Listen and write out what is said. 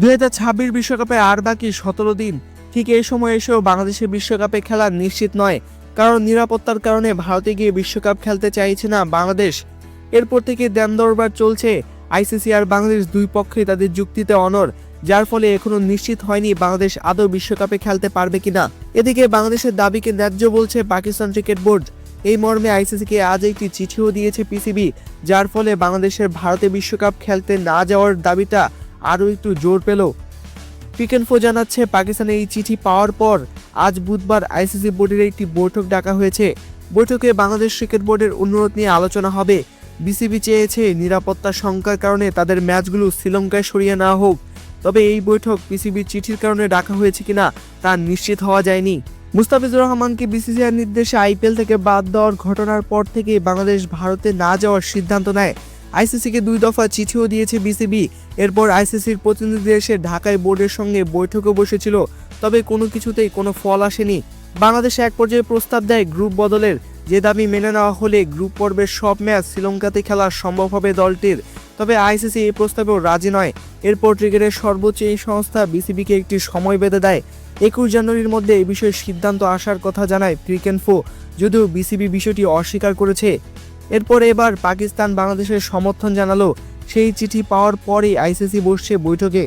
দুই হাজার ছাব্বিশ বিশ্বকাপে আর বাকি সতেরো দিন। ঠিক এই সময় এসেও বাংলাদেশের বিশ্বকাপে খেলা নিশ্চিত নয়। কারণ নিরাপত্তার কারণে ভারতে গিয়ে বিশ্বকাপ খেলতে চাইছে না বাংলাদেশ। এরপর থেকে দেন দরবার চলছে আইসিসি আর বাংলাদেশ দুই পক্ষে তাদের যুক্তিতে অনর যার ফলে এখনও নিশ্চিত হয়নি বাংলাদেশ আদৌ বিশ্বকাপে খেলতে পারবে কিনা। এদিকে বাংলাদেশের দাবিকে ন্যায্য বলছে পাকিস্তান ক্রিকেট বোর্ড। এই মর্মে আইসিসিকে আজ একটি চিঠিও দিয়েছে পিসিবি, যার ফলে বাংলাদেশের ভারতে বিশ্বকাপ খেলতে না যাওয়ার দাবিটা আরও একটু জোর পেল। ক্রিকেনফো জানাচ্ছে পাকিস্তানের এই চিঠি পাওয়ার পর আজ বুধবার আইসিসি বোর্ডের একটি বৈঠক ডাকা হয়েছে। বৈঠকে বাংলাদেশ ক্রিকেট বোর্ডের অনুরোধ নিয়ে আলোচনা হবে। বিসিবি চেয়েছে নিরাপত্তা শঙ্কার কারণে তাদের ম্যাচগুলো শ্রীলঙ্কায় সরিয়ে নেওয়া হোক। তবে এই বৈঠক বিসিবির চিঠির কারণে ডাকা হয়েছে কিনা তা নিশ্চিত হওয়া যায়নি। মুস্তাফিজুর রহমানকে বিসিসিআর নির্দেশে আইপিএল থেকে বাদ দেওয়ার ঘটনার পর থেকে বাংলাদেশ ভারতে না যাওয়ার সিদ্ধান্ত নেয়। আইসিসিকে দুই দফা চিঠিও দিয়েছে বিসিবি। এরপর আইসিসির প্রতিনিধি এসে ঢাকায় বোর্ডের সঙ্গে বৈঠকে বসেছিল। তবে কোনো কিছুতেই কোনো ফল আসেনি। বাংলাদেশ এক পর্যায়ে প্রস্তাব দেয় গ্রুপ বদলের। যে দাবি মেনে নেওয়া হলে গ্রুপ পর্বের সব ম্যাচ শ্রীলঙ্কাতে খেলা সম্ভব হবে দলটির। তবে আইসিসি এই প্রস্তাবেও রাজি নয়। এরপর ক্রিকেটের সর্বোচ্চ এই সংস্থা বিসিবিকে একটি সময় বেঁধে দেয়। একুশ জানুয়ারির মধ্যে এই বিষয়ে সিদ্ধান্ত আসার কথা জানায় ক্রিকেনফো। যদিও বিসিবি বিষয়টি অস্বীকার করেছে এরপর এবার পাকিস্তান বাংলাদেশের সমর্থন জানালো। সেই চিঠি পাওয়ার পরেই আইসিসি বসছে বৈঠকে।